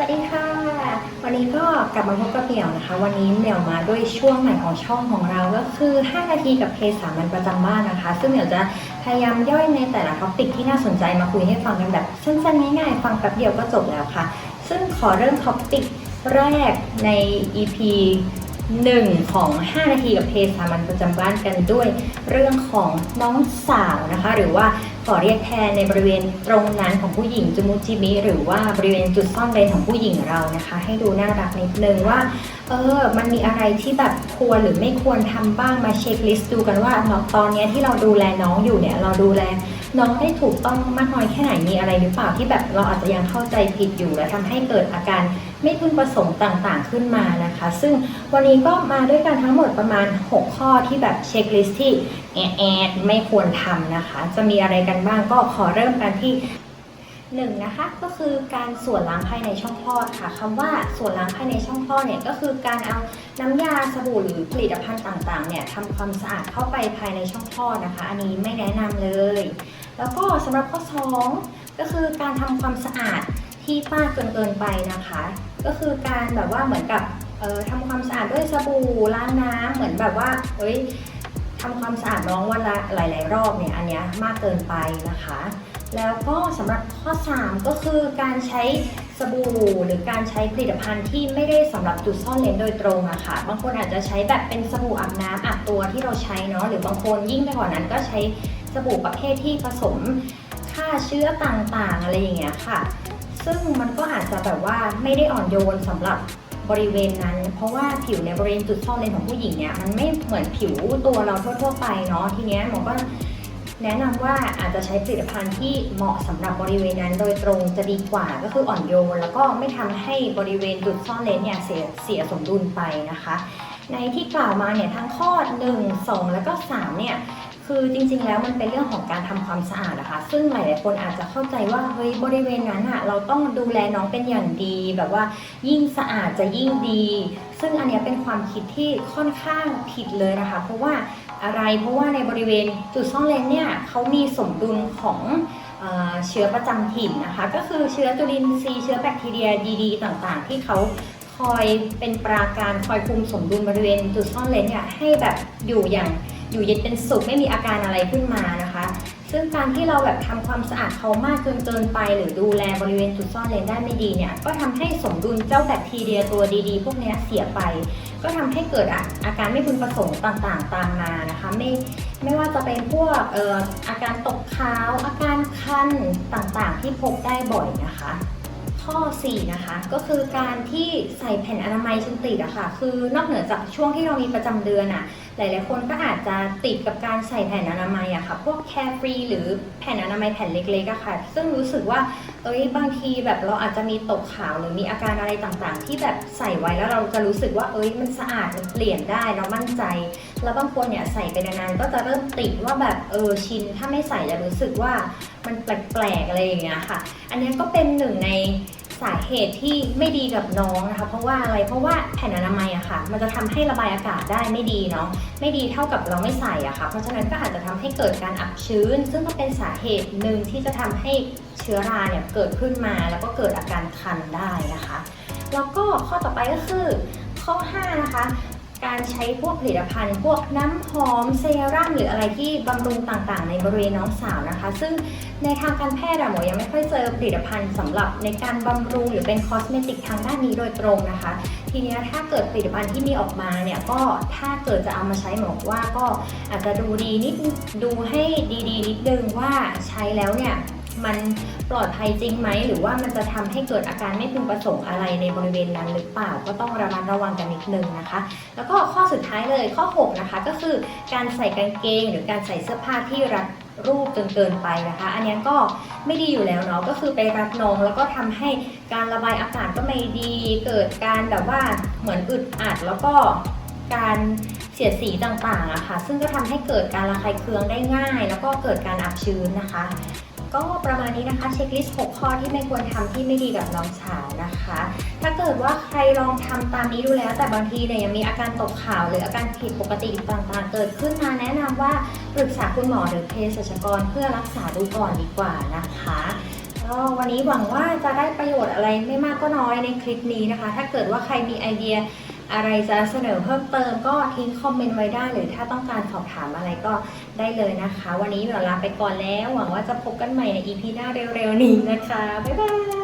วัสดีค่ะ วันนี้ก็กลับมาพบกับเหมียวนะคะ วันนี้เหมียวมาด้วยช่วงใหม่ของช่องของเราก็คือ 5 นาทีกับเคสามัญประจำบ้านนะคะ ซึ่งเหมียวจะพยายามย่อยในแต่ละท็อปิกที่น่าสนใจมาคุยให้ฟังกันแบบสั้นๆง่ายๆฟังแป๊บเดียวก็จบแล้วค่ะ ซึ่งขอเริ่มท็อปิกแรกใน EP หนึ่งของ 5 นาทีกับเพศสามัญประจำบ้านกันด้วยเรื่องของน้องสาวนะคะ หรือว่าขอเรียกแทนในบริเวณตรงนั้นของผู้หญิงจมูกจิมิหรือว่าบริเวณจุดซ่อนเร้นของผู้หญิงเรานะคะ ให้ดูน่ารักนิดนึงว่าเออมันมีอะไรที่แบบควรหรือไม่ควรทำบ้างมาเช็คลิสต์ดูกันว่าตอนนี้ที่เราดูแลน้องอยู่เนี่ยเราดูแล น้องได้ถูกต้องมากน้อยแค่ไหนมีอะไรหรือเปล่าที่แบบเราอาจจะยังเข้าใจผิดอยู่ และทำให้เกิดอาการไม่พึงประสงค์ต่างๆ ขึ้นมานะคะ ซึ่งวันนี้ก็มาด้วยกันทั้งหมดประมาณ 6 ข้อที่แบบเช็คลิสต์ที่แอดแอไม่ควรทำนะคะ จะมีอะไรกันบ้างก็ขอเริ่มกันที่หนึ่งนะคะก็คือการส่วนล้างภายในช่องคลอดค่ะคำว่าส่วนล้างภายในช่องคลอดเนี่ยก็คือการเอาน้ำยาสบู่หรือผลิตภัณฑ์ต่างๆเนี่ยทำความสะอาดเข้าไปภายในช่องคลอดนะคะ อันนี้ไม่แนะนำเลย แล้วก็สำหรับข้อ 2 ก็คือการทำความสะอาดที่มากจนเกินไปนะคะ ก็คือการแบบว่าเหมือนกับออทำความสะอาดด้วยสบู่ล้างน้ำเหมือนแบบว่าเอ้ยทำความสะอาดน้องวันละหลาย ๆ รอบเนี่ยอันเนี้ยมากเกินไปนะคะ แล้วก็สำหรับข้อ 3 ก็คือการใช้สบู่หรือการใช้ผลิตภัณฑ์ที่ไม่ได้สำหรับจุดซ่อนเลนโดยตรงอะค่ะ บางคนอาจจะใช้แบบเป็นสบู่อาบน้ำอาบตัวที่เราใช้เนาะหรือบางคนยิ่งไปกว่านั้นก็ใช้ สบู่ประเภทที่ผสมฆ่าเชื้อต่างๆ อะไรอย่างเงี้ยค่ะ ซึ่งมันก็อาจจะแบบว่าไม่ได้อ่อนโยนสำหรับบริเวณนั้น เพราะว่าผิวในบริเวณจุดซ่อนเลนของผู้หญิงเนี่ยมันไม่เหมือนผิวตัวเราทั่วๆไปเนาะทีเนี้ยหมอก็แนะนำว่าอาจจะใช้ผลิตภัณฑ์ที่เหมาะสำหรับบริเวณนั้น โดยตรงจะดีกว่าก็คืออ่อนโยน แล้วก็ไม่ทำให้บริเวณจุดซ่อนเลนเนี่ยเสียเสียสมดุลไปนะคะ ในที่กล่าวมาเนี่ยทั้งข้อ 1 2 แล้วก็3เนี่ย คือจริงๆ แล้วมันเป็นเรื่องของการทำความสะอาดนะคะ ซึ่งหลายๆคนอาจจะเข้าใจว่าเฮ้ยบริเวณนั้นอะเราต้องดูแลน้องเป็นอย่างดี แบบว่ายิ่งสะอาดจะยิ่งดี ซึ่งอันเนี้ยเป็นความคิดที่ค่อนข้างผิดเลยนะคะ เพราะว่าอะไรเพราะว่าในบริเวณจุดซ่อนเลนเนี่ยเขามีสมดุลของเชื้อประจำถิ่นนะคะ ก็คือเชื้อจุลินทรีย์เชื้อแบคทีเรียดีๆ ต่างๆ ที่เขาคอยเป็นปราการคอยคุมสมดุลบริเวณจุดซ่อนเลนเนี่ยให้แบบอยู่อย่าง อยู่เย็นเป็นสุขไม่มีอาการอะไรขึ้นมานะคะ ซึ่งการที่เราแบบทำความสะอาดเขามากจนเกินไป หรือดูแลบริเวณจุดซ่อนเลนได้ไม่ดีเนี่ย ก็ทำให้สมดุลเจ้าแบคทีเรียตัวดีๆ พวกนี้เสียไป ก็ทำให้เกิดอาอาการไม่พึงประสงค์ต่างๆ ตามมานะคะ ไม่ไม่ว่าจะเป็นพวกเอ่ออาการตกขาว อาการคันต่างๆ ที่พบได้บ่อยนะคะข้อ4นะคะก็คือการที่ใส่แผ่นอนามัยชุนติดอะค่ะคือนอกเหนือจากช่วงที่เรามีประจำเดือนอะ หลาย ๆ คนก็อาจจะติดกับการใส่แผ่นอนามัยอะค่ะ พวกแคร์ฟรีหรือแผ่นอนามัยแผ่นเล็กๆอะค่ะ ซึ่งรู้สึกว่า เอ้ย บางทีแบบเราอาจจะมีตกขาวหรือมีอาการอะไรต่างๆ ที่แบบใส่ไว้แล้วเราจะรู้สึกว่า เอ้ย มันสะอาด มันเปลี่ยนได้ เรามั่นใจ แล้วบางคนเนี่ยใส่ไปนานๆ ก็จะเริ่มติดว่าแบบ เออ ชิน ถ้าไม่ใส่จะรู้สึกว่ามันแปลกๆ อะไรอย่างเงี้ยค่ะ อันนี้ก็เป็นหนึ่งใน สาเหตุที่ไม่ดีกับน้องนะคะ เพราะว่าอะไรเพราะว่าแผ่นอนามัยอะค่ะ มันจะทำให้ระบายอากาศได้ไม่ดีเนาะไม่ดีเท่ากับเราไม่ใส่อะค่ะ เพราะฉะนั้นก็อาจจะทำให้เกิดการอับชื้น ซึ่งก็เป็นสาเหตุหนึ่งที่จะทำให้เชื้อราเนี่ยเกิดขึ้นมาแล้วก็เกิดอาการคันได้นะคะ แล้วก็ข้อต่อไปก็คือข้อ5นะคะ การใช้พวกผลิตภัณฑ์ พวกน้ำหอมเซรั่มหรืออะไรที่บำรุงต่างๆ ในบริเวณน้องสาวนะคะ ซึ่งในทางการแพทย์อะหมอยังไม่ค่อยเจอผลิตภัณฑ์สำหรับในการบำรุงหรือเป็นคอสเมติกทางด้านนี้โดยตรงนะคะ ทีนี้ถ้าเกิดผลิตภัณฑ์ที่มีออกมาเนี่ยก็ถ้าเกิดจะเอามาใช้หมอว่าก็อาจจะดูดีนิดดูให้ดีๆ นิดนึงว่าใช้แล้วเนี่ย มันปลอดภัยจริงไหม หรือว่ามันจะทำให้เกิดอาการไม่พึงประสงค์อะไรในบริเวณนั้นหรือเปล่า ก็ต้องระมัดระวังกันนิดนึงนะคะ แล้วก็ข้อสุดท้ายเลยข้อ 6 นะคะ ก็คือการใส่กางเกง หรือการใส่เสื้อผ้าที่รัดรูปจนเกินไปนะคะ อันนี้ก็ไม่ดีอยู่แล้วเนาะ ก็คือไปรัดนองแล้วก็ทำให้การระบายอากาศก็ไม่ดี เกิดการแบบว่าเหมือนอึดอัดแล้วก็การเสียดสีต่างๆอะค่ะ ซึ่งก็ทำให้เกิดการระคายเคืองได้ง่าย แล้วก็เกิดการอับชื้นนะคะ ก็ประมาณนี้นะคะเช็คลิสต์6ข้อที่ไม่ควรทำที่ไม่ดีกับน้องสาวนะคะ ถ้าเกิดว่าใครลองทำตามนี้ดูแล้ว แต่บางทีเนี่ยยังมีอาการตกขาว หรืออาการผิดปกติต่างๆ เกิดขึ้นมาแนะนำว่าปรึกษาคุณหมอหรือเภสัชกรเพื่อรักษาดูก่อนดีกว่านะคะก็วันนี้หวังว่าจะได้ประโยชน์อะไรไม่มากก็น้อยในคลิปนี้นะคะ ถ้าเกิดว่าใครมีไอเดีย อะไรจะเสนอเพิ่มเติมก็ทิ้งคอมเมนต์ไว้ได้หรือถ้าต้องการสอบถามอะไรก็ได้เลยนะคะ วันนี้เดี๋ยวลาไปก่อนแล้ว หวังว่าจะพบกันใหม่ใน EP หน้าเร็วๆนี้นะคะ บ๊ายบาย